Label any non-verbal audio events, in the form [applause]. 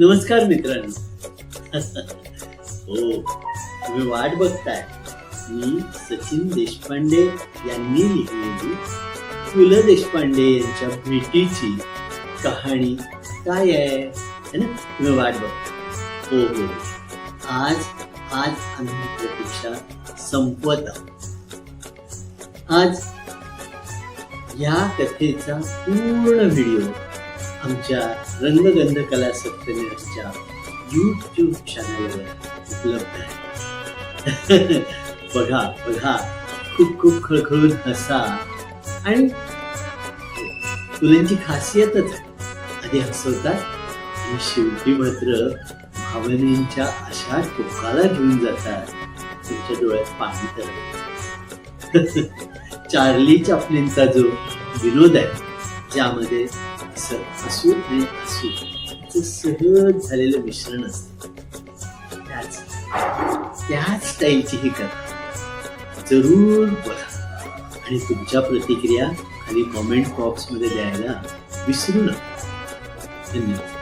नमस्कार मित्रांनो. हो तुम्ही वाट बघताय. मी सचिन देशपांडे यांनी लिहिलेली पु ल देशपांडे यांच्या भेटीची कहाणी काय आहे? है ना? तुम्ही वाट बघता हो हो. आज आज आम्ही प्रतीक्षा संपवत आहोत. आज या कथेचा पूर्ण व्हिडिओ आमच्या रंगगंध कला सप्तमीच्या यूट्यूब चॅनलवर उपलब्ध आहे. [laughs] बघा बघा. खूप खूप खळखळून हसा. आणि तुलांची खासियतच आधी हसवतात. आणि शेवटी मात्र भावनेच्या अशा टोकाला घेऊन जातात. तुमच्या डोळ्यात पाणी तर [laughs] चार्ली चॅपलिनचा जो विनोद आहे ज्यामध्ये असं आणि हसू याचं सहज झालेलं मिश्रण असत. त्याच त्याच स्टाईलची ही कथा. जरूर बघा. आणि तुमच्या प्रतिक्रिया खाली कॉमेंट बॉक्समध्ये द्यायला विसरू नका. धन्यवाद.